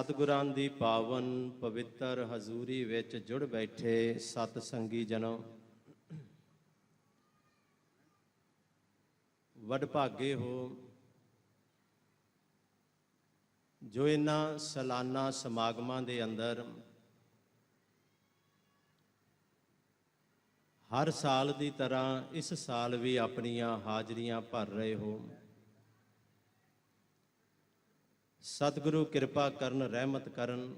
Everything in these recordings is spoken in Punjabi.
ਸਤਿਗੁਰਾਂ ਦੀ ਪਾਵਨ ਪਵਿੱਤਰ ਹਜ਼ੂਰੀ ਵਿੱਚ ਜੁੜ ਬੈਠੇ ਸਤ ਸੰਗੀ ਜਨੋ। ਵਡਭਾਗੇ ਹੋ। ਜੋ ਇਹਨਾਂ ਸਾਲਾਨਾ ਸਮਾਗਮਾਂ ਦੇ ਅੰਦਰ ਹਰ ਸਾਲ ਦੀ ਤਰ੍ਹਾਂ ਇਸ ਸਾਲ ਵੀ ਆਪਣੀਆਂ ਹਾਜ਼ਰੀਆਂ ਭਰ ਰਹੇ ਹੋ। ਸਤਿਗੁਰੂ ਕਿਰਪਾ ਕਰਨ, ਰਹਿਮਤ ਕਰਨ।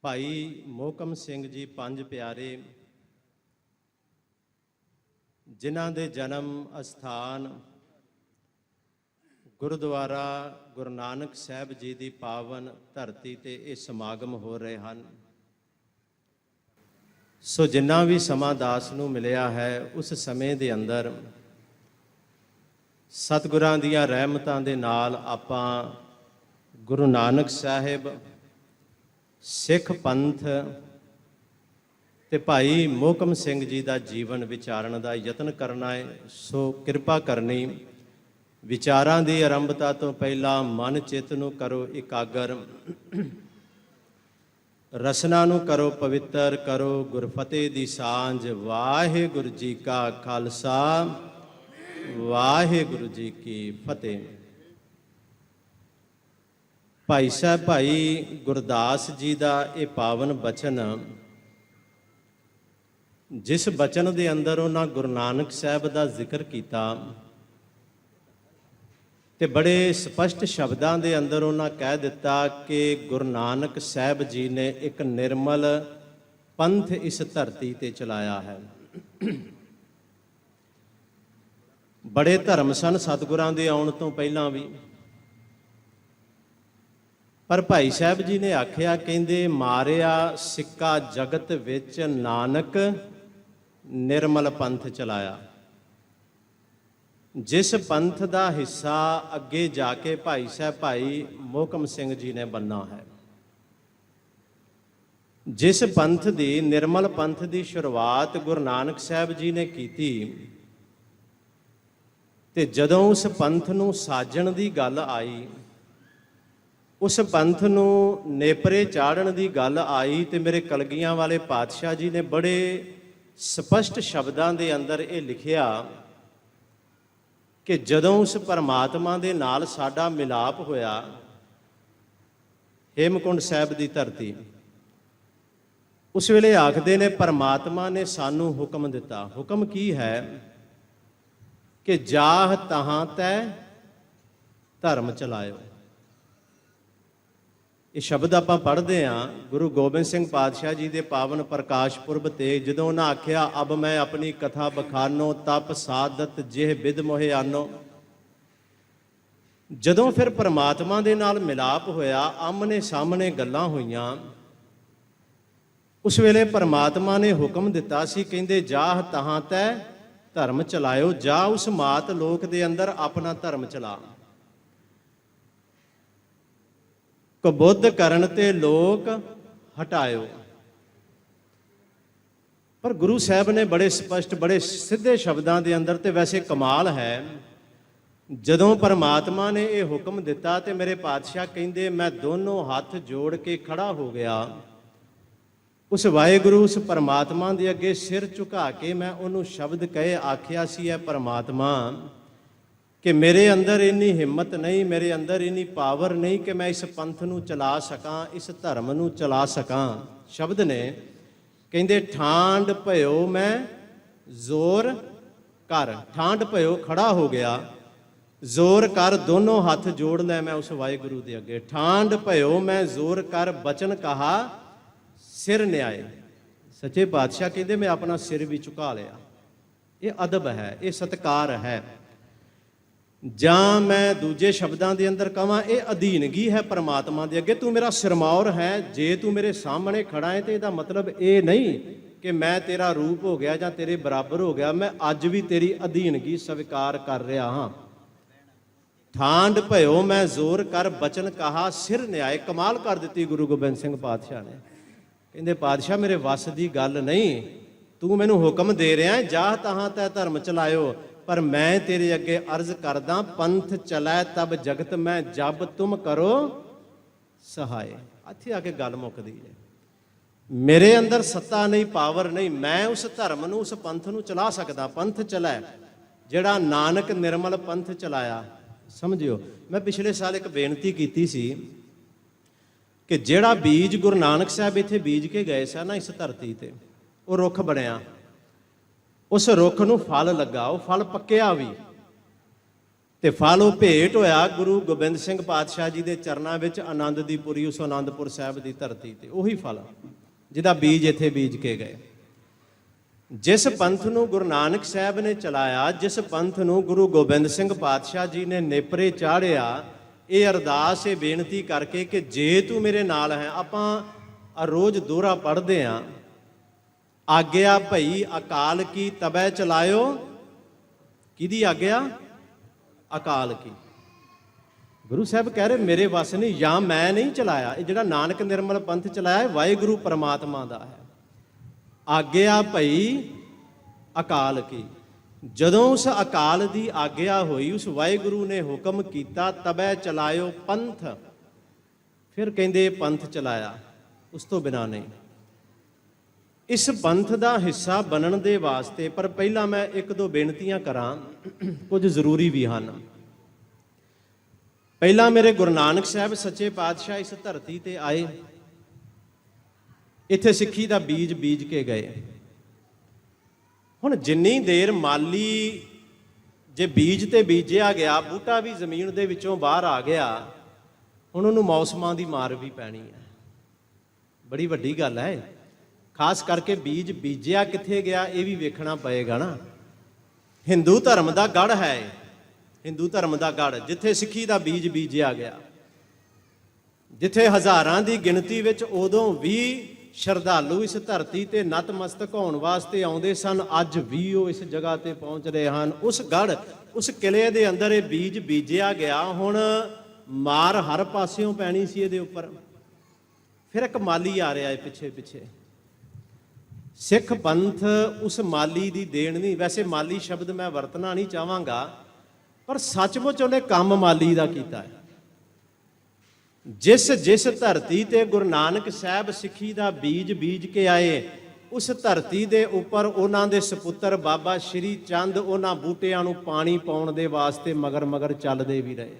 ਭਾਈ ਮੋਕਮ ਸਿੰਘ ਜੀ, ਪੰਜ ਪਿਆਰੇ, ਜਿਨ੍ਹਾਂ ਦੇ ਜਨਮ ਅਸਥਾਨ ਗੁਰਦੁਆਰਾ ਗੁਰੂ ਨਾਨਕ ਸਾਹਿਬ ਜੀ ਦੀ ਪਾਵਨ ਧਰਤੀ ਤੇ ਇਹ ਸਮਾਗਮ ਹੋ ਰਹੇ ਹਨ। ਸੋ ਜਿੰਨਾ ਵੀ ਸਮਾਂ ਦਾਸ ਨੂੰ ਮਿਲਿਆ ਹੈ, ਉਸ ਸਮੇਂ ਦੇ ਅੰਦਰ ਸਤਿਗੁਰਾਂ ਦੀਆਂ ਰਹਿਮਤਾਂ ਦੇ ਨਾਲ ਆਪਾਂ ਗੁਰੂ ਨਾਨਕ ਸਾਹਿਬ, ਸਿੱਖ ਪੰਥ ਤੇ ਭਾਈ ਮੋਕਮ ਸਿੰਘ ਜੀ ਦਾ ਜੀਵਨ ਵਿਚਾਰਨ ਦਾ ਯਤਨ ਕਰਨਾ ਹੈ। ਸੋ ਕਿਰਪਾ ਕਰਨੀ, ਵਿਚਾਰਾਂ ਦੀ ਆਰੰਭਤਾ ਤੋਂ ਪਹਿਲਾਂ ਮਨ ਚਿੱਤ ਨੂੰ ਕਰੋ ਇਕਾਗਰ, ਰਸਨਾ ਨੂੰ ਕਰੋ ਪਵਿੱਤਰ, ਕਰੋ ਗੁਰਫਤਿਹ ਦੀ ਸਾਂਝ। ਵਾਹਿਗੁਰੂ ਜੀ ਕਾ ਖਾਲਸਾ। ਵਾਹਿਗੁਰੂ ਜੀ ਕੀ ਫਤਿਹ। ਭਾਈ ਸਾਹਿਬ, ਭਾਈ ਗੁਰਦਾਸ ਜੀ ਦਾ ਇਹ ਪਾਵਨ ਬਚਨ, ਜਿਸ ਬਚਨ ਦੇ ਅੰਦਰ ਉਹਨਾਂ ਗੁਰੂ ਨਾਨਕ ਸਾਹਿਬ ਦਾ ਜ਼ਿਕਰ ਕੀਤਾ ਤੇ ਬੜੇ ਸਪਸ਼ਟ ਸ਼ਬਦਾਂ ਦੇ ਅੰਦਰ ਉਹਨਾਂ ਕਹਿ ਦਿੱਤਾ ਕਿ ਗੁਰੂ ਨਾਨਕ ਸਾਹਿਬ ਜੀ ਨੇ ਇੱਕ ਨਿਰਮਲ ਪੰਥ ਇਸ ਧਰਤੀ ਤੇ ਚਲਾਇਆ ਹੈ। ਬੜੇ ਧਰਮ ਸਨ ਸਤਿਗੁਰਾਂ ਦੇ ਆਉਣ ਤੋਂ ਪਹਿਲਾਂ ਵੀ। ਪਰ ਭਾਈ ਸਾਹਿਬ ਜੀ ਨੇ ਆਖਿਆ, ਕਹਿੰਦੇ, ਮਾਰਿਆ ਸਿੱਕਾ ਜਗਤ ਵਿੱਚ ਨਾਨਕ ਨਿਰਮਲ ਪੰਥ ਚਲਾਇਆ। ਜਿਸ ਪੰਥ ਦਾ ਹਿੱਸਾ ਅੱਗੇ ਜਾ ਕੇ ਭਾਈ ਸਾਹਿਬ, ਭਾਈ ਮੋਹਕਮ ਸਿੰਘ ਜੀ ਨੇ ਬੰਨਾ ਹੈ। ਜਿਸ ਪੰਥ ਦੀ, ਨਿਰਮਲ ਪੰਥ ਦੀ ਸ਼ੁਰੂਆਤ ਗੁਰੂ ਨਾਨਕ ਸਾਹਿਬ ਜੀ ਨੇ ਕੀਤੀ ਤੇ ਜਦੋਂ ਉਸ ਪੰਥ ਨੂੰ ਸਾਜਣ ਦੀ ਗੱਲ ਆਈ, ਉਸ ਪੰਥ ਨੂੰ ਨੇਪਰੇ ਚਾੜਨ ਦੀ ਗੱਲ ਆਈ ਤੇ ਮੇਰੇ ਕਲਗੀਆਂ ਵਾਲੇ ਪਾਤਸ਼ਾਹ ਜੀ ਨੇ ਬੜੇ ਸਪਸ਼ਟ ਸ਼ਬਦਾਂ ਦੇ ਅੰਦਰ ਇਹ ਲਿਖਿਆ ਕਿ ਜਦੋਂ ਉਸ ਪਰਮਾਤਮਾ ਦੇ ਨਾਲ ਸਾਡਾ ਮਿਲਾਪ ਹੋਇਆ, ਹੇਮਕੁੰਡ ਸਾਹਿਬ ਦੀ ਧਰਤੀ, ਉਸ ਵੇਲੇ ਆਖਦੇ ਨੇ ਪਰਮਾਤਮਾ ਨੇ ਸਾਨੂੰ ਹੁਕਮ ਦਿੱਤਾ। ਹੁਕਮ ਕੀ ਹੈ? ਕਿ ਜਾਹ ਤਹਾਂ ਤੈ ਧਰਮ ਚਲਾਇਓ। ਇਹ ਸ਼ਬਦ ਆਪਾਂ ਪੜ੍ਹਦੇ ਆਂ, ਗੁਰੂ ਗੋਬਿੰਦ ਸਿੰਘ ਪਾਤਸ਼ਾਹ ਜੀ ਦੇ ਪਾਵਨ ਪ੍ਰਕਾਸ਼ ਪੁਰਬ ਤੇ, ਜਦੋਂ ਉਹਨਾਂ ਆਖਿਆ, ਅਬ ਮੈਂ ਆਪਣੀ ਕਥਾ ਬਖਾਨੋ, ਤਪ ਸਾਧਤ ਜਿਹ ਵਿਦ ਮੋਹਿ ਆਨੋ। ਜਦੋਂ ਫਿਰ ਪਰਮਾਤਮਾ ਦੇ ਨਾਲ ਮਿਲਾਪ ਹੋਇਆ, ਆਮਨੇ ਸਾਹਮਣੇ ਗੱਲਾਂ ਹੋਈਆਂ, ਉਸ ਵੇਲੇ ਪਰਮਾਤਮਾ ਨੇ ਹੁਕਮ ਦਿੱਤਾ ਸੀ, ਕਹਿੰਦੇ, ਜਾਹ ਤਹਾਂ ਤੈ ਧਰਮ ਚਲਾਇਓ, ਜਾ ਉਸ ਮਾਤ ਲੋਕ ਦੇ ਅੰਦਰ ਆਪਣਾ ਧਰਮ ਚਲਾ। ਕਬੁੱਧ ਕਰਨ ਤੇ ਲੋਕ ਹਟਾਇਓ। ਪਰ ਗੁਰੂ ਸਾਹਿਬ ਨੇ ਬੜੇ ਸਪਸ਼ਟ, ਬੜੇ ਸਿੱਧੇ ਸ਼ਬਦਾਂ ਦੇ ਅੰਦਰ ਤੇ ਵੈਸੇ ਕਮਾਲ ਹੈ। ਜਦੋਂ ਪਰਮਾਤਮਾ ਨੇ ਇਹ ਹੁਕਮ ਦਿੱਤਾ ਤੇ ਮੇਰੇ ਪਾਤਸ਼ਾਹ ਕਹਿੰਦੇ, ਮੈਂ ਦੋਨੋਂ ਹੱਥ ਜੋੜ ਕੇ ਖੜਾ ਹੋ ਗਿਆ। ਉਸ ਵਾਹਿਗੁਰੂ, ਉਸ ਪਰਮਾਤਮਾ ਦੇ ਅੱਗੇ ਸਿਰ ਝੁਕਾ ਕੇ ਮੈਂ ਉਹਨੂੰ ਸ਼ਬਦ ਕਹੇ, ਆਖਿਆ ਸੀ ਇਹ ਪਰਮਾਤਮਾ, ਕਿ ਮੇਰੇ ਅੰਦਰ ਇੰਨੀ ਹਿੰਮਤ ਨਹੀਂ, ਮੇਰੇ ਅੰਦਰ ਇੰਨੀ ਪਾਵਰ ਨਹੀਂ ਕਿ ਮੈਂ ਇਸ ਪੰਥ ਨੂੰ ਚਲਾ ਸਕਾਂ, ਇਸ ਧਰਮ ਨੂੰ ਚਲਾ ਸਕਾਂ। ਸ਼ਬਦ ਨੇ ਕਹਿੰਦੇ, ਠਾਂਡ ਭਇਓ ਮੈਂ ਜ਼ੋਰ ਕਰ। ਠਾਂਡ ਭਇਓ ਖੜਾ ਹੋ ਗਿਆ। ਜ਼ੋਰ ਕਰ, ਦੋਨੋਂ ਹੱਥ ਜੋੜ ਲੈ ਮੈਂ ਉਸ ਵਾਹਿਗੁਰੂ ਦੇ ਅੱਗੇ। ਠਾਂਡ ਭਇਓ ਮੈਂ ਜ਼ੋਰ ਕਰ, ਬਚਨ ਕਹਾ ਸਿਰ ਨਿਆਏ। ਸੱਚੇ ਪਾਤਸ਼ਾਹ ਕਹਿੰਦੇ, ਮੈਂ ਆਪਣਾ ਸਿਰ ਵੀ ਝੁਕਾ ਲਿਆ। ਇਹ ਅਦਬ ਹੈ, ਇਹ ਸਤਕਾਰ ਹੈ। ਜਾਂ ਮੈਂ ਦੂਜੇ ਸ਼ਬਦਾਂ ਦੇ ਅੰਦਰ ਕਹਾਂ, ਇਹ ਅਧੀਨਗੀ ਹੈ ਪਰਮਾਤਮਾ ਦੇ ਅੱਗੇ। ਤੂੰ ਮੇਰਾ ਸਿਰਮੌਰ ਹੈ, ਜੇ ਤੂੰ ਮੇਰੇ ਸਾਹਮਣੇ ਖੜਾ ਹੈ ਤੇ ਇਹਦਾ ਮਤਲਬ ਇਹ ਨਹੀਂ ਕਿ ਮੈਂ ਤੇਰਾ ਰੂਪ ਹੋ ਗਿਆ ਜਾਂ ਤੇਰੇ ਬਰਾਬਰ ਹੋ ਗਿਆ। ਮੈਂ ਅੱਜ ਵੀ ਤੇਰੀ ਅਧੀਨਗੀ ਸਵੀਕਾਰ ਕਰ ਰਿਹਾ ਹਾਂ। ਠਾਂਡ ਭਇਓ ਮੈਂ ਜ਼ੋਰ ਕਰ, ਬਚਨ ਕਹਾ, ਸਿਰ ਨਿਆਏ। ਕਮਾਲ ਕਰ ਦਿੱਤੀ ਗੁਰੂ ਗੋਬਿੰਦ ਸਿੰਘ ਪਾਤਸ਼ਾਹ ਨੇ। ਕਹਿੰਦੇ, ਪਾਤਸ਼ਾਹ, ਮੇਰੇ ਵੱਸ ਦੀ ਗੱਲ ਨਹੀਂ। ਤੂੰ ਮੈਨੂੰ ਹੁਕਮ ਦੇ ਰਿਹਾ ਜਾ ਤਹਾਂ ਤੈ ਧਰਮ ਚਲਾਇਓ, ਪਰ ਮੈਂ ਤੇਰੇ ਅੱਗੇ ਅਰਜ਼ ਕਰਦਾ, ਪੰਥ ਚਲੈ ਤਬ ਜਗਤ ਮੈਂ, ਜਬ ਤੁਮ ਕਰੋ ਸਹਾਏ। ਇੱਥੇ ਆ ਕੇ ਗੱਲ ਮੁੱਕਦੀ ਹੈ। ਮੇਰੇ ਅੰਦਰ ਸੱਤਾ ਨਹੀਂ, ਪਾਵਰ ਨਹੀਂ, ਮੈਂ ਉਸ ਧਰਮ ਨੂੰ, ਉਸ ਪੰਥ ਨੂੰ ਚਲਾ ਸਕਦਾ, ਪੰਥ ਚਲੈ। ਜਿਹੜਾ ਨਾਨਕ ਨਿਰਮਲ ਪੰਥ ਚਲਾਇਆ, ਸਮਝਿਓ। ਮੈਂ ਪਿਛਲੇ ਸਾਲ ਇੱਕ ਬੇਨਤੀ ਕੀਤੀ ਸੀ ਕਿ ਜਿਹੜਾ ਬੀਜ ਗੁਰੂ ਨਾਨਕ ਸਾਹਿਬ ਇੱਥੇ ਬੀਜ ਕੇ ਗਏ ਸਨ ਨਾ ਇਸ ਧਰਤੀ ਤੇ, ਉਹ ਰੁੱਖ ਬਣਿਆ। ਉਸ ਰੁੱਖ ਨੂੰ ਫਲ ਲੱਗਾ, ਉਹ ਫਲ ਪੱਕਿਆ ਵੀ। ਤੇ ਫਲ ਉਹ ਭੇਟ ਹੋਇਆ ਗੁਰੂ ਗੋਬਿੰਦ ਸਿੰਘ ਪਾਤਸ਼ਾਹ ਜੀ ਦੇ ਚਰਨਾਂ ਵਿੱਚ ਆਨੰਦ ਦੀ ਪੁਰੀ ਉਸ ਆਨੰਦਪੁਰ ਸਾਹਿਬ ਦੀ ਧਰਤੀ ਤੇ। ਉਹੀ ਫਲ, ਜਿਹਦਾ ਬੀਜ ਇੱਥੇ ਬੀਜ ਕੇ ਗਏ। ਜਿਸ ਪੰਥ ਨੂੰ ਗੁਰੂ ਨਾਨਕ ਸਾਹਿਬ ਨੇ ਚਲਾਇਆ, ਜਿਸ ਪੰਥ ਨੂੰ ਗੁਰੂ ਗੋਬਿੰਦ ਸਿੰਘ ਪਾਤਸ਼ਾਹ ਜੀ ਨੇ ਨੇਪਰੇ ਚਾੜਿਆ ਇਹ ਅਰਦਾਸ, ਇਹ ਬੇਨਤੀ ਕਰਕੇ ਕਿ ਜੇ ਤੂੰ ਮੇਰੇ ਨਾਲ ਹੈ, ਆਪਾਂ ਰੋਜ਼ ਦੋਹਰਾ ਪੜ੍ਹਦੇ ਆਂ ਆਗਿਆ ਭਈ ਅਕਾਲ ਕੀ ਤਬੈ ਚਲਾਇਓ। ਕਿਹਦੀ ਆਗਿਆ? ਅਕਾਲ ਕੀ। ਗੁਰੂ ਸਾਹਿਬ ਕਹਿ ਰਹੇ, ਮੇਰੇ ਵਸ ਨਹੀਂ, ਜਾਂ ਮੈਂ ਨਹੀਂ ਚਲਾਇਆ। ਇਹ ਜਿਹੜਾ ਨਾਨਕ ਨਿਰਮਲ ਪੰਥ ਚਲਾਇਆ ਵਾਹਿਗੁਰੂ ਪਰਮਾਤਮਾ ਦਾ ਹੈ। ਆਗਿਆ ਭਈ ਅਕਾਲ ਕੀ। ਜਦੋਂ ਉਸ ਅਕਾਲ ਦੀ ਆਗਿਆ ਹੋਈ, ਉਸ ਵਾਹਿਗੁਰੂ ਨੇ ਹੁਕਮ ਕੀਤਾ, ਤਬੈ ਚਲਾਇਓ ਪੰਥ। ਫਿਰ ਕਹਿੰਦੇ ਪੰਥ ਚਲਾਇਆ, ਉਸ ਤੋਂ ਬਿਨਾ ਨਹੀਂ। ਇਸ ਪੰਥ ਦਾ ਹਿੱਸਾ ਬਣਨ ਦੇ ਵਾਸਤੇ, ਪਰ ਪਹਿਲਾਂ ਮੈਂ ਇੱਕ ਦੋ ਬੇਨਤੀਆਂ ਕਰਾਂ, ਕੁਝ ਜ਼ਰੂਰੀ ਵੀ ਹਨ। ਪਹਿਲਾਂ ਮੇਰੇ ਗੁਰੂ ਨਾਨਕ ਸਾਹਿਬ ਸੱਚੇ ਪਾਤਸ਼ਾਹ ਇਸ ਧਰਤੀ ਤੇ ਆਏ। ਇੱਥੇ ਸਿੱਖੀ ਦਾ ਬੀਜ ਬੀਜ ਕੇ ਗਏ। ਹੁਣ ਜਿੰਨੀ ਦੇਰ ਮਾਲੀ ਜੇ ਬੀਜ ਤੇ ਬੀਜਿਆ ਗਿਆ, ਬੂਟਾ ਵੀ ਜ਼ਮੀਨ ਦੇ ਵਿੱਚੋਂ ਬਾਹਰ ਆ ਗਿਆ, ਹੁਣ ਉਹਨੂੰ ਮੌਸਮਾਂ ਦੀ ਮਾਰ ਵੀ ਪੈਣੀ ਹੈ। ਬੜੀ ਵੱਡੀ ਗੱਲ ਹੈ। ਖਾਸ ਕਰਕੇ ਬੀਜ ਬੀਜਿਆ ਕਿੱਥੇ ਗਿਆ, ਇਹ ਵੀ ਵੇਖਣਾ ਪਏਗਾ ਨਾ। ਹਿੰਦੂ ਧਰਮ ਦਾ ਗੜ ਹੈ ਹਿੰਦੂ ਧਰਮ ਦਾ ਗੜ, ਜਿੱਥੇ ਸਿੱਖੀ ਦਾ ਬੀਜ ਬੀਜਿਆ ਗਿਆ। ਜਿੱਥੇ ਹਜ਼ਾਰਾਂ ਦੀ ਗਿਣਤੀ ਵਿੱਚ ਉਦੋਂ ਵੀ ਸ਼ਰਧਾਲੂ ਇਸ ਧਰਤੀ ਤੇ ਨਤਮਸਤਕ ਹੋਣ ਵਾਸਤੇ ਆਉਂਦੇ ਸਨ। ਅੱਜ ਵੀ ਉਹ ਇਸ ਜਗ੍ਹਾ ਤੇ ਪਹੁੰਚ ਰਹੇ ਹਨ। ਉਸ ਗੜ, ਉਸ ਕਿਲੇ ਦੇ ਅੰਦਰ ਇਹ ਬੀਜ ਬੀਜਿਆ ਗਿਆ। ਹੁਣ ਮਾਰ ਹਰ ਪਾਸਿਓਂ ਪੈਣੀ ਸੀ ਇਹਦੇ ਉੱਪਰ। ਫਿਰ ਇੱਕ ਮਾਲੀ ਆ ਰਿਹਾ ਹੈ ਪਿੱਛੇ ਪਿੱਛੇ। ਸਿੱਖ ਪੰਥ ਉਸ ਮਾਲੀ ਦੀ ਦੇਣ ਨਹੀਂ। ਵੈਸੇ ਮਾਲੀ ਸ਼ਬਦ ਮੈਂ ਵਰਤਣਾ ਨਹੀਂ ਚਾਹਾਂਗਾ, ਪਰ ਸੱਚਮੁੱਚ ਉਹਨੇ ਕੰਮ ਮਾਲੀ ਦਾ ਕੀਤਾ ਹੈ। ਜਿਸ ਜਿਸ ਧਰਤੀ ਤੇ ਗੁਰੂ ਨਾਨਕ ਸਾਹਿਬ ਸਿੱਖੀ ਦਾ ਬੀਜ ਬੀਜ ਕੇ ਆਏ, ਉਸ ਧਰਤੀ ਦੇ ਉੱਪਰ ਉਹਨਾਂ ਦੇ ਸੁਪੁੱਤਰ ਬਾਬਾ ਸ਼੍ਰੀ ਚੰਦ ਉਹਨਾਂ ਬੂਟਿਆਂ ਨੂੰ ਪਾਣੀ ਪਾਉਣ ਦੇ ਵਾਸਤੇ ਮਗਰ ਮਗਰ ਚੱਲਦੇ ਵੀ ਰਹੇ।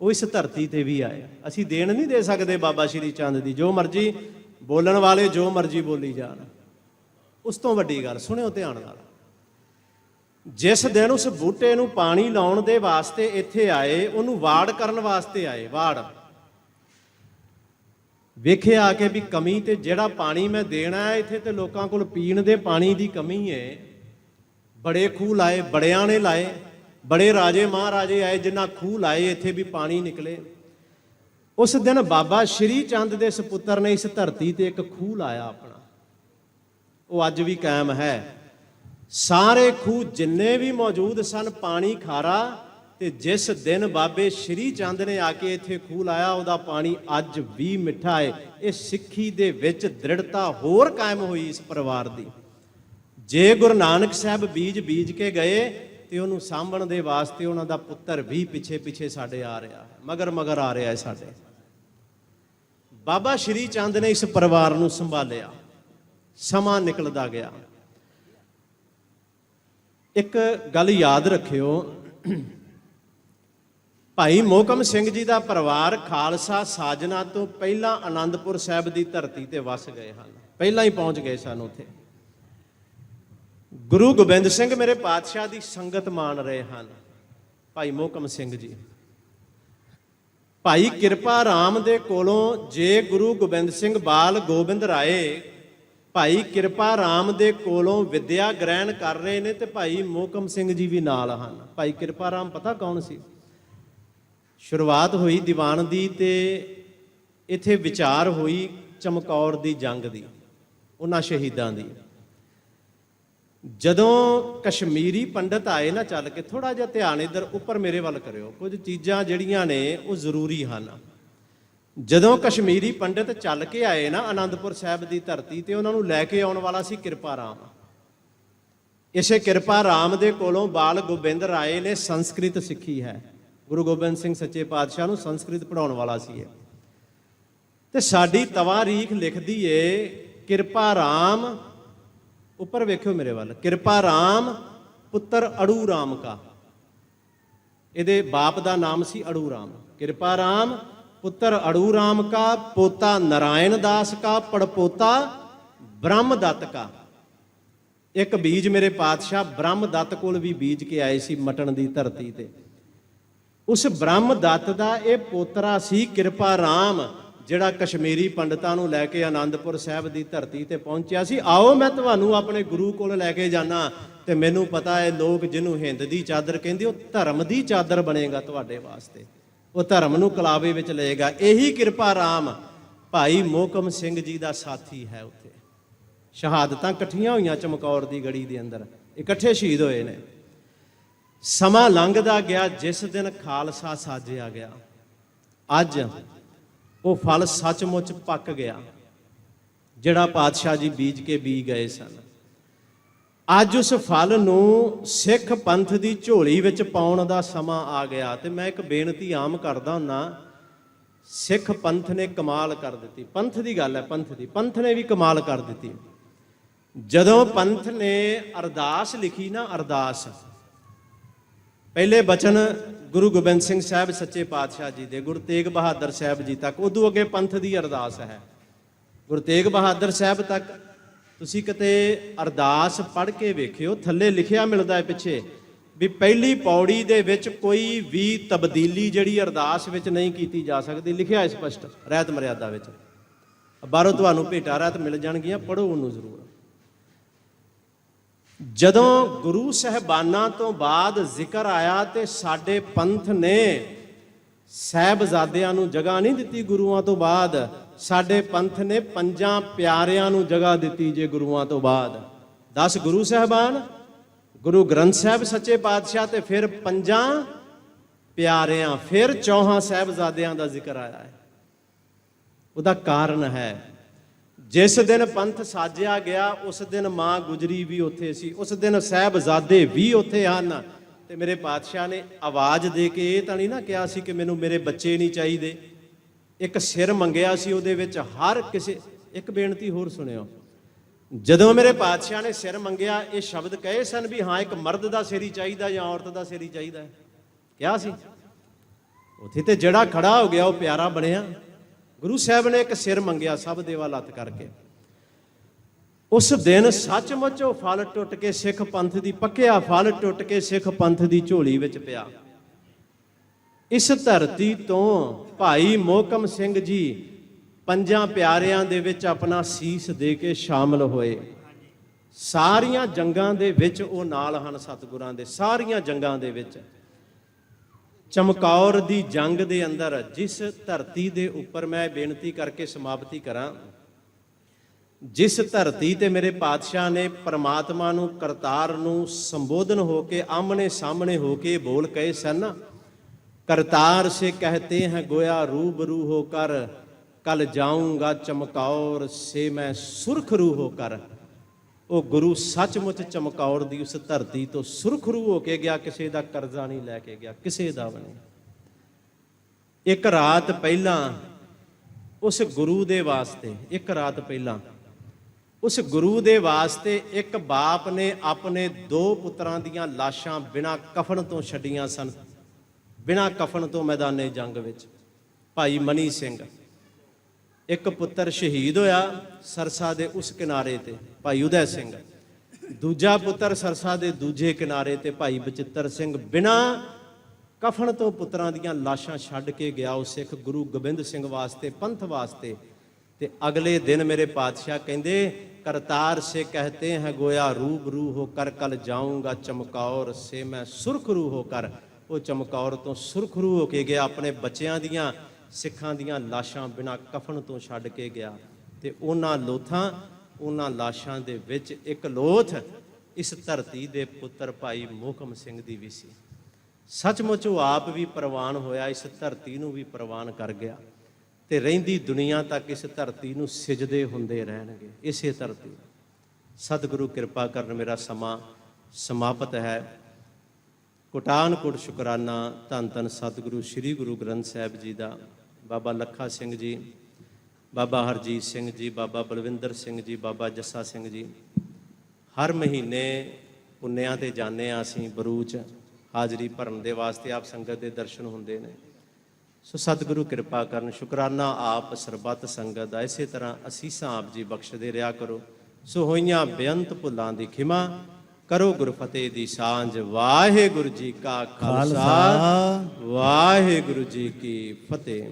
ਉਹ ਇਸ ਧਰਤੀ ਤੇ ਵੀ ਆਏ। ਅਸੀਂ ਦੇਣ ਨਹੀਂ ਦੇ ਸਕਦੇ ਬਾਬਾ ਸ਼੍ਰੀ ਚੰਦ ਦੀ, ਜੋ ਮਰਜ਼ੀ ਬੋਲਣ ਵਾਲੇ, ਜੋ ਮਰਜ਼ੀ ਬੋਲੀ ਜਾਣ। ਉਸ ਤੋਂ ਵੱਡੀ ਗੱਲ ਸੁਣਿਓ ਧਿਆਨ ਨਾਲ। ਜਿਸ ਦਿਨ ਉਸ ਬੂਟੇ ਨੂੰ ਪਾਣੀ ਲਾਉਣ ਦੇ ਵਾਸਤੇ ਇੱਥੇ ਆਏ, ਉਹਨੂੰ ਵਾੜ ਕਰਨ ਵਾਸਤੇ ਆਏ, ਵਾੜ। ਵੇਖਿਆ ਕੇ ਵੀ ਕਮੀ ਤੇ ਜਿਹੜਾ ਪਾਣੀ ਮੈਂ ਦੇਣਾ ਹੈ, ਇੱਥੇ ਤੇ ਲੋਕਾਂ ਕੋਲ ਪੀਣ ਦੇ ਪਾਣੀ ਦੀ ਕਮੀ ਹੈ। ਬੜੇ ਖੂਹ ਲਾਏ, ਬੜਿਆਂ ਨੇ ਲਾਏ, ਬੜੇ ਰਾਜੇ ਮਹਾਰਾਜੇ ਆਏ, ਜਿਨ੍ਹਾਂ ਖੂਹ ਲਾਏ, ਇੱਥੇ ਵੀ ਪਾਣੀ ਨਿਕਲੇ। ਉਸ ਦਿਨ ਬਾਬਾ ਸ਼੍ਰੀ ਚੰਦ ਦੇ ਸੁਪੁੱਤਰ ਨੇ ਇਸ ਧਰਤੀ ਤੇ ਇੱਕ ਖੂਹ ਲਾਇਆ ਆਪਣਾ। ਉਹ ਅੱਜ ਵੀ ਕਾਇਮ ਹੈ। ਸਾਰੇ ਖੂਹ ਜਿੰਨੇ ਵੀ ਮੌਜੂਦ ਸਨ, ਪਾਣੀ ਖਾਰਾ ਤੇ ਜਿਸ ਦਿਨ ਬਾਬੇ ਸ਼੍ਰੀ ਚੰਦ ਨੇ ਆ ਕੇ ਇੱਥੇ ਖੂਹ ਲਾਇਆ, ਉਹਦਾ ਪਾਣੀ ਅੱਜ ਵੀ ਮਿੱਠਾ ਹੈ ਇਹ ਸਿੱਖੀ ਦੇ ਵਿੱਚ ਦ੍ਰਿੜਤਾ ਹੋਰ ਕਾਇਮ ਹੋਈ ਇਸ ਪਰਿਵਾਰ ਦੀ। ਜੇ ਗੁਰੂ ਨਾਨਕ ਸਾਹਿਬ ਬੀਜ ਬੀਜ ਕੇ ਗਏ ਤੇ ਉਹਨੂੰ ਸਾਂਭਣ ਦੇ ਵਾਸਤੇ ਉਹਨਾਂ ਦਾ ਪੁੱਤਰ ਵੀ ਪਿੱਛੇ ਪਿੱਛੇ ਸਾਡੇ ਆ ਰਿਹਾ ਹੈ, ਮਗਰ ਮਗਰ ਆ ਰਿਹਾ ਹੈ ਸਾਡੇ। ਬਾਬਾ ਸ਼੍ਰੀ ਚੰਦ ਨੇ ਇਸ ਪਰਿਵਾਰ ਨੂੰ ਸੰਭਾਲਿਆ। ਸਮਾਂ ਨਿਕਲਦਾ ਗਿਆ। ਇੱਕ ਗੱਲ ਯਾਦ ਰੱਖਿਓ ਭਾਈ ਮੋਹਕਮ ਸਿੰਘ ਜੀ ਦਾ ਪਰਿਵਾਰ ਖਾਲਸਾ ਸਾਜਨਾ ਤੋਂ ਪਹਿਲਾਂ ਆਨੰਦਪੁਰ ਸਾਹਿਬ ਦੀ ਧਰਤੀ ਤੇ ਵਸ ਗਏ ਹਨ। ਪਹਿਲਾਂ ਹੀ ਪਹੁੰਚ ਗਏ ਸਨ ਉੱਥੇ। ਗੁਰੂ ਗੋਬਿੰਦ ਸਿੰਘ ਮੇਰੇ ਪਾਤਸ਼ਾਹ ਦੀ ਸੰਗਤ ਮਾਣ ਰਹੇ ਹਨ। ਭਾਈ ਮੋਹਕਮ ਸਿੰਘ ਜੀ, ਭਾਈ ਕਿਰਪਾ ਰਾਮ ਦੇ ਕੋਲੋਂ ਜੇ ਗੁਰੂ ਗੋਬਿੰਦ ਸਿੰਘ ਬਾਲ ਗੋਬਿੰਦ ਰਾਏ, ਭਾਈ ਕਿਰਪਾ ਰਾਮ ਦੇ ਕੋਲੋਂ ਵਿੱਦਿਆ ਗ੍ਰਹਿਣ ਕਰ ਰਹੇ ਨੇ ਤੇ ਭਾਈ ਮੋਕਮ ਸਿੰਘ ਜੀ ਵੀ ਨਾਲ ਹਨ। ਭਾਈ ਕਿਰਪਾ ਰਾਮ ਪਤਾ ਕੌਣ ਸੀ? ਸ਼ੁਰੂਆਤ ਹੋਈ ਦੀਵਾਨ ਦੀ ਤੇ ਇੱਥੇ ਵਿਚਾਰ ਹੋਈ ਚਮਕੌਰ ਦੀ ਜੰਗ ਦੀ, ਉਹਨਾਂ ਸ਼ਹੀਦਾਂ ਦੀ। ਜਦੋਂ ਕਸ਼ਮੀਰੀ ਪੰਡਤ ਆਏ ਨਾ ਚੱਲ ਕੇ ਥੋੜਾ ਜਿਹਾ ਧਿਆਨ ਇੱਧਰ ਉੱਪਰ ਮੇਰੇ ਵੱਲ ਕਰਿਓ, ਕੁਝ ਚੀਜ਼ਾਂ ਜਿਹੜੀਆਂ ਨੇ ਉਹ ਜ਼ਰੂਰੀ ਹਨ। ਜਦੋਂ ਕਸ਼ਮੀਰੀ ਪੰਡਤ ਚੱਲ ਕੇ ਆਏ ਨਾ ਆਨੰਦਪੁਰ ਸਾਹਿਬ ਦੀ ਧਰਤੀ ਤੇ, ਉਹਨਾਂ ਨੂੰ ਲੈ ਕੇ ਆਉਣ ਵਾਲਾ ਸੀ ਕਿਰਪਾ ਰਾਮ। ਇਸੇ ਕਿਰਪਾ ਰਾਮ ਦੇ ਕੋਲੋਂ ਬਾਲ ਗੋਬਿੰਦ ਰਾਏ ਨੇ ਸੰਸਕ੍ਰਿਤ ਸਿੱਖੀ ਹੈ। ਗੁਰੂ ਗੋਬਿੰਦ ਸਿੰਘ ਸੱਚੇ ਪਾਤਸ਼ਾਹ ਨੂੰ ਸੰਸਕ੍ਰਿਤ ਪੜਾਉਣ ਵਾਲਾ ਸੀ ਇਹ। ਤੇ ਸਾਡੀ ਤਵਾਰੀਖ ਲਿਖਦੀ ਏ, ਕਿਰਪਾ ਰਾਮ, ਉੱਪਰ ਵੇਖਿਓ ਮੇਰੇ ਵੱਲ, ਕਿਰਪਾ ਰਾਮ, ਪੁੱਤਰ ਅੜੂ ਰਾਮ ਕਾ। ਇਹਦੇ ਬਾਪ ਦਾ ਨਾਮ ਸੀ ਅੜੂ ਰਾਮ। ਕਿਰਪਾ ਰਾਮ, ਪੁੱਤਰ ਅੜੂ ਰਾਮ ਕਾ, ਪੋਤਾ ਨਰਾਇਣ ਦਾਸ ਕਾ, ਪੜਪੋਤਾ ਬ੍ਰਹਮ ਦੱਤ ਕਾ। ਇੱਕ ਬੀਜ ਮੇਰੇ ਪਾਤਸ਼ਾਹ ਬ੍ਰਹਮ ਦੱਤ ਕੋਲ ਵੀ ਬੀਜ ਕੇ ਆਏ ਸੀ ਮਟਣ ਦੀ ਧਰਤੀ ਤੇ। ਉਸ ਬ੍ਰਹਮ ਦੱਤ ਦਾ ਇਹ ਪੋਤਰਾ ਸੀ ਕਿਰਪਾ ਰਾਮ, ਜਿਹੜਾ ਕਸ਼ਮੀਰੀ ਪੰਡਤਾਂ ਨੂੰ ਲੈ ਕੇ ਆਨੰਦਪੁਰ ਸਾਹਿਬ ਦੀ ਧਰਤੀ ਤੇ ਪਹੁੰਚਿਆ ਸੀ। ਆਓ ਮੈਂ ਤੁਹਾਨੂੰ ਆਪਣੇ ਗੁਰੂ ਕੋਲ ਲੈ ਕੇ ਜਾਣਾ ਤੇ ਮੈਨੂੰ ਪਤਾ ਹੈ ਲੋਕ ਜਿਹਨੂੰ ਹਿੰਦ ਦੀ ਚਾਦਰ ਕਹਿੰਦੇ, ਉਹ ਧਰਮ ਦੀ ਚਾਦਰ ਬਣੇਗਾ ਤੁਹਾਡੇ ਵਾਸਤੇ। ਉਹ ਧਰਮ ਨੂੰ ਕਲਾਵੇ ਵਿੱਚ ਲਏਗਾ। ਇਹੀ ਕਿਰਪਾ ਰਾਮ, ਭਾਈ ਮੋਕਮ ਸਿੰਘ ਜੀ ਦਾ ਸਾਥੀ ਹੈ ਉੱਥੇ। ਸ਼ਹਾਦਤਾਂ ਇਕੱਠੀਆਂ ਹੋਈਆਂ ਚਮਕੌਰ ਦੀ ਗੜੀ ਦੇ ਅੰਦਰ। ਇਕੱਠੇ ਸ਼ਹੀਦ ਹੋਏ ਨੇ। ਸਮਾਂ ਲੰਘਦਾ ਗਿਆ, ਜਿਸ ਦਿਨ ਖਾਲਸਾ ਸਾਜਿਆ ਗਿਆ। ਅੱਜ ਉਹ ਫਲ ਸੱਚਮੁੱਚ ਪੱਕ ਗਿਆ, ਜਿਹੜਾ ਪਾਤਸ਼ਾਹ ਜੀ ਬੀਜ ਕੇ ਬੀ ਗਏ ਸਨ। ਅੱਜ ਉਸ ਫਲ ਨੂੰ ਸਿੱਖ ਪੰਥ ਦੀ ਝੋਲੀ ਵਿੱਚ ਪਾਉਣ ਦਾ ਸਮਾਂ ਆ ਗਿਆ ਤੇ ਮੈਂ ਇੱਕ ਬੇਨਤੀ ਆਮ ਕਰਦਾ ਹੁੰਨਾ ਸਿੱਖ ਪੰਥ ਨੇ ਕਮਾਲ ਕਰ ਦਿੱਤੀ। ਪੰਥ ਦੀ ਗੱਲ ਹੈ, ਪੰਥ ਦੀ। ਪੰਥ ਨੇ ਵੀ ਕਮਾਲ ਕਰ ਦਿੱਤੀ। ਜਦੋਂ ਪੰਥ ਨੇ ਅਰਦਾਸ ਲਿਖੀ ਨਾ, ਅਰਦਾਸ ਪਹਿਲੇ ਬਚਨ ਗੁਰੂ ਗੋਬਿੰਦ ਸਿੰਘ ਸਾਹਿਬ ਸੱਚੇ ਪਾਤਸ਼ਾਹ ਜੀ ਦੇ, ਗੁਰੂ ਤੇਗ ਬਹਾਦਰ ਸਾਹਿਬ ਜੀ ਤੱਕ। ਉਦੋਂ ਅੱਗੇ ਪੰਥ ਦੀ ਅਰਦਾਸ ਹੈ। ਗੁਰੂ ਤੇਗ ਬਹਾਦਰ ਸਾਹਿਬ ਤੱਕ ਤੁਸੀਂ ਕਿਤੇ ਅਰਦਾਸ ਪੜ੍ਹ ਕੇ ਵੇਖਿਓ, ਥੱਲੇ ਲਿਖਿਆ ਮਿਲਦਾ ਹੈ ਪਿੱਛੇ ਵੀ ਪਹਿਲੀ ਪੌੜੀ ਦੇ ਵਿੱਚ ਕੋਈ ਵੀ ਤਬਦੀਲੀ ਜਿਹੜੀ ਅਰਦਾਸ ਵਿੱਚ ਨਹੀਂ ਕੀਤੀ ਜਾ ਸਕਦੀ, ਲਿਖਿਆ ਹੈ ਸਪਸ਼ਟ, ਰਹਿਤ ਮਰਿਆਦਾ ਵਿੱਚ। ਬਾਹਰੋਂ ਤੁਹਾਨੂੰ ਭੇਟਾ, ਰਹਿਤ ਮਿਲ ਜਾਣਗੀਆਂ ਪੜੋ ਉਹਨੂੰ ਜ਼ਰੂਰ। ਜਦੋਂ ਗੁਰੂ ਸਹਿਬਾਨਾਂ ਤੋਂ ਬਾਅਦ ਜ਼ਿਕਰ ਆਇਆ ਤੇ ਸਾਡੇ ਪੰਥ ਨੇ ਸਹਿਬਜ਼ਾਦਿਆਂ ਨੂੰ ਜਗ੍ਹਾ ਨਹੀਂ ਦਿੱਤੀ ਗੁਰੂਆਂ ਤੋਂ ਬਾਅਦ, ਸਾਡੇ ਪੰਥ ਨੇ ਪੰਜਾਂ ਪਿਆਰਿਆਂ ਨੂੰ ਜਗ੍ਹਾ ਦਿੱਤੀ ਜੇ ਗੁਰੂਆਂ ਤੋਂ ਬਾਅਦ। 10 ਗੁਰੂ ਸਹਿਬਾਨ, ਗੁਰੂ ਗ੍ਰੰਥ ਸਾਹਿਬ ਸੱਚੇ ਪਾਤਸ਼ਾਹ ਤੇ ਫਿਰ ਪੰਜਾਂ ਪਿਆਰਿਆਂ, ਫਿਰ ਚੌਹਾਂ ਸਹਿਬਜ਼ਾਦਿਆਂ ਦਾ ਜ਼ਿਕਰ ਆਇਆ ਹੈ। ਉਹਦਾ ਕਾਰਨ ਹੈ ਜਿਸ ਦਿਨ ਪੰਥ ਸਾਜਿਆ ਗਿਆ, ਉਸ ਦਿਨ ਮਾਂ ਗੁਜਰੀ ਵੀ ਉੱਥੇ ਸੀ। ਉਸ ਦਿਨ ਸਹਿਬਜ਼ਾਦੇ ਵੀ ਉੱਥੇ ਹਨ। ਤੇ ਮੇਰੇ ਪਾਤਸ਼ਾਹ ਨੇ ਆਵਾਜ਼ ਦੇ ਕੇ ਇਹ ਤਾਂ ਨਹੀਂ ਨਾ ਕਿਹਾ ਸੀ ਕਿ ਮੈਨੂੰ ਮੇਰੇ ਬੱਚੇ ਨਹੀਂ ਚਾਹੀਦੇ। ਇੱਕ ਸਿਰ ਮੰਗਿਆ ਸੀ ਉਹਦੇ ਵਿੱਚ, ਹਰ ਕਿਸੇ, ਇੱਕ ਬੇਨਤੀ ਹੋਰ ਸੁਣਿਓ। ਜਦੋਂ ਮੇਰੇ ਪਾਤਸ਼ਾਹ ਨੇ ਸਿਰ ਮੰਗਿਆ, ਇਹ ਸ਼ਬਦ ਕਹੇ ਸਨ ਵੀ ਹਾਂ, ਇੱਕ ਮਰਦ ਦਾ ਸਿਰ ਹੀ ਚਾਹੀਦਾ ਜਾਂ ਔਰਤ ਦਾ ਸਿਰ ਹੀ ਚਾਹੀਦਾ ਹੈ। ਕਿਹਾ ਸੀ। ਉੱਥੇ ਤੇ ਜਿਹੜਾ ਖੜਾ ਹੋ ਗਿਆ, ਉਹ ਪਿਆਰਾ ਬਣਿਆ। ਗੁਰੂ ਸਾਹਿਬ ਨੇ ਇੱਕ ਸਿਰ ਮੰਗਿਆ ਸਭ ਦੇਵਾ ਲੱਤ ਕਰਕੇ। ਉਸ ਦਿਨ ਸੱਚਮੁੱਚ ਉਹ ਫਲ ਟੁੱਟ ਕੇ ਸਿੱਖ ਪੰਥ ਦੀ, ਪੱਕਿਆ ਫਲ ਟੁੱਟ ਕੇ ਸਿੱਖ ਪੰਥ ਦੀ ਝੋਲੀ ਵਿੱਚ ਪਿਆ। ਇਸ ਧਰਤੀ ਤੋਂ ਭਾਈ ਮੋਹਕਮ ਸਿੰਘ ਜੀ ਪੰਜਾਂ ਪਿਆਰਿਆਂ ਦੇ ਵਿੱਚ ਆਪਣਾ ਸੀਸ ਦੇ ਕੇ ਸ਼ਾਮਲ ਹੋਏ। ਸਾਰੀਆਂ ਜੰਗਾਂ ਦੇ ਵਿੱਚ ਉਹ ਨਾਲ ਹਨ ਸਤਿਗੁਰਾਂ ਦੇ, ਸਾਰੀਆਂ ਜੰਗਾਂ ਦੇ ਵਿੱਚ। ਚਮਕੌਰ ਦੀ ਜੰਗ ਦੇ ਅੰਦਰ ਜਿਸ ਧਰਤੀ ਦੇ ਉੱਪਰ ਮੈਂ ਬੇਨਤੀ ਕਰਕੇ ਸਮਾਪਤੀ ਕਰਾਂ, ਜਿਸ ਧਰਤੀ ਤੇ ਮੇਰੇ ਪਾਤਸ਼ਾਹ ਨੇ ਪਰਮਾਤਮਾ ਨੂੰ, ਕਰਤਾਰ ਨੂੰ ਸੰਬੋਧਨ ਹੋ ਕੇ ਆਮਨੇ ਸਾਹਮਣੇ ਹੋ ਕੇ ਬੋਲ ਕਹੇ ਸਨ, ਕਰਤਾਰ ਸੇ ਕਹਤੇ ਹੈ ਗੋਇਆ ਰੂਬ ਰੂਬਰੂ ਹੋ ਕਰ ਕਲ ਜਾਊਂਗਾ ਚਮਕੌਰ ਸੇ ਮੈਂ ਸੁਰਖ ਰੂ ਹੋ ਕਰ। ਉਹ ਗੁਰੂ ਸੱਚਮੁੱਚ ਚਮਕੌਰ ਦੀ ਉਸ ਧਰਤੀ ਤੋਂ ਸੁਰਖਰੂ ਹੋ ਕੇ ਗਿਆ, ਕਿਸੇ ਦਾ ਕਰਜ਼ਾ ਨਹੀਂ ਲੈ ਕੇ ਗਿਆ, ਕਿਸੇ ਦਾ ਵੀ ਨਹੀਂ। ਇੱਕ ਰਾਤ ਪਹਿਲਾਂ ਉਸ ਗੁਰੂ ਦੇ ਵਾਸਤੇ, ਇੱਕ ਰਾਤ ਪਹਿਲਾਂ ਉਸ ਗੁਰੂ ਦੇ ਵਾਸਤੇ ਇੱਕ ਬਾਪ ਨੇ ਆਪਣੇ ਦੋ ਪੁੱਤਰਾਂ ਦੀਆਂ ਲਾਸ਼ਾਂ ਬਿਨਾਂ ਕਫਨ ਤੋਂ ਛੱਡੀਆਂ ਸਨ। ਬਿਨਾਂ ਕਫਨ ਤੋਂ ਮੈਦਾਨੇ ਜੰਗ ਵਿੱਚ। ਭਾਈ ਮਨੀ ਸਿੰਘ, ਇੱਕ ਪੁੱਤਰ ਸ਼ਹੀਦ ਹੋਇਆ ਸਰਸਾ ਦੇ ਉਸ ਕਿਨਾਰੇ ਤੇ। ਭਾਈ ਉਦੈ ਸਿੰਘ। ਦੂਜਾ ਪੁੱਤਰ ਸਰਸਾ ਦੇ ਦੂਜੇ ਕਿਨਾਰੇ ਤੇ ਭਾਈ ਬਚਿੱਤਰ ਸਿੰਘ ਬਿਨਾ ਕਫਨ ਤੋਂ ਪੁੱਤਰਾਂ ਦੀਆਂ ਲਾਸ਼ਾਂ ਛੱਡ ਕੇ ਗਿਆ ਉਹ ਸਿੱਖ ਗੁਰੂ ਗੋਬਿੰਦ ਸਿੰਘ ਵਾਸਤੇ, ਪੰਥ ਵਾਸਤੇ। ਤੇ ਅਗਲੇ ਦਿਨ ਮੇਰੇ ਪਾਤਸ਼ਾਹ ਕਹਿੰਦੇ, ਕਰਤਾਰ ਸੇ ਕਹਤੇ ਹੈ ਗੋਇਆ ਰੂਬ ਰੂ ਹੋ ਕਰ ਕਲ ਜਾਊਂਗਾ ਚਮਕੌਰ ਸੇ ਮੈਂ ਸੁਰਖ ਰੂ ਹੋ ਕਰ। ਉਹ ਚਮਕੌਰ ਤੋਂ ਸੁਰਖ ਰੂ ਹੋ ਕੇ ਗਿਆ, ਆਪਣੇ ਬੱਚਿਆਂ ਦੀਆਂ, ਸਿੱਖਾਂ ਦੀਆਂ ਲਾਸ਼ਾਂ ਬਿਨਾ ਕਫਨ ਤੋਂ ਛੱਡ ਕੇ ਗਿਆ। ਤੇ ਉਹਨਾਂ ਲੋਥਾਂ ਉਹਨਾਂ ਲਾਸ਼ਾਂ ਦੇ ਵਿੱਚ ਇੱਕ ਲੋਥ ਇਸ ਧਰਤੀ ਦੇ ਪੁੱਤਰ ਭਾਈ ਮੋਹਕਮ ਸਿੰਘ ਦੀ ਵੀ ਸੀ। ਸੱਚਮੁੱਚ ਉਹ ਆਪ ਵੀ ਪ੍ਰਵਾਨ ਹੋਇਆ, ਇਸ ਧਰਤੀ ਨੂੰ ਵੀ ਪ੍ਰਵਾਨ ਕਰ ਗਿਆ ਤੇ ਰਹਿੰਦੀ ਦੁਨੀਆ ਤੱਕ ਇਸ ਧਰਤੀ ਨੂੰ ਸਿਜਦੇ ਹੁੰਦੇ ਰਹਿਣਗੇ, ਇਸੇ ਧਰਤੀ ਸਤਿਗੁਰੂ ਕਿਰਪਾ ਕਰਨ ਮੇਰਾ ਸਮਾਂ ਸਮਾਪਤ ਹੈ। ਕੋਟਾਨ ਕੋਟ ਸ਼ੁਕਰਾਨਾ, ਧੰਨ ਧੰਨ ਸਤਿਗੁਰੂ, ਸ੍ਰੀ ਗੁਰੂ ਗ੍ਰੰਥ ਸਾਹਿਬ ਜੀ ਦਾ। ਬਾਬਾ ਲੱਖਾ ਸਿੰਘ ਜੀ ਬਾਬਾ ਹਰਜੀਤ ਸਿੰਘ ਜੀ ਬਾਬਾ ਬਲਵਿੰਦਰ ਸਿੰਘ ਜੀ ਬਾਬਾ ਜੱਸਾ ਸਿੰਘ ਜੀ। ਹਰ ਮਹੀਨੇ ਪੁੰਨਿਆਂ ਤੇ ਜਾਂਦੇ ਆ ਅਸੀਂ ਬਰੂਚ ਹਾਜ਼ਰੀ ਭਰਨ ਦੇ ਵਾਸਤੇ ਆਪ ਸੰਗਤ ਦੇ ਦਰਸ਼ਨ ਹੁੰਦੇ ਨੇ। ਸੋ ਸਤਿਗੁਰੂ ਕਿਰਪਾ ਕਰਨ ਸ਼ੁਕਰਾਨਾ ਆਪ ਸਰਬੱਤ ਸੰਗਤ ਦਾ। ਇਸੇ ਤਰ੍ਹਾਂ ਅਸੀਸਾਂ ਆਪ ਜੀ ਬਖਸ਼ਦੇ ਰਿਹਾ ਕਰੋ। ਸੋ ਹੋਈਆਂ ਬੇਅੰਤ ਭੁੱਲਾਂ ਦੀ ਖਿਮਾ ਕਰੋ ਗੁਰ ਫਤਿਹ ਦੀ ਸਾਂਝ। ਵਾਹਿਗੁਰੂ ਜੀ ਕਾ ਖਾਲਸਾ। ਵਾਹਿਗੁਰੂ ਜੀ ਕੀ ਫਤਿਹ।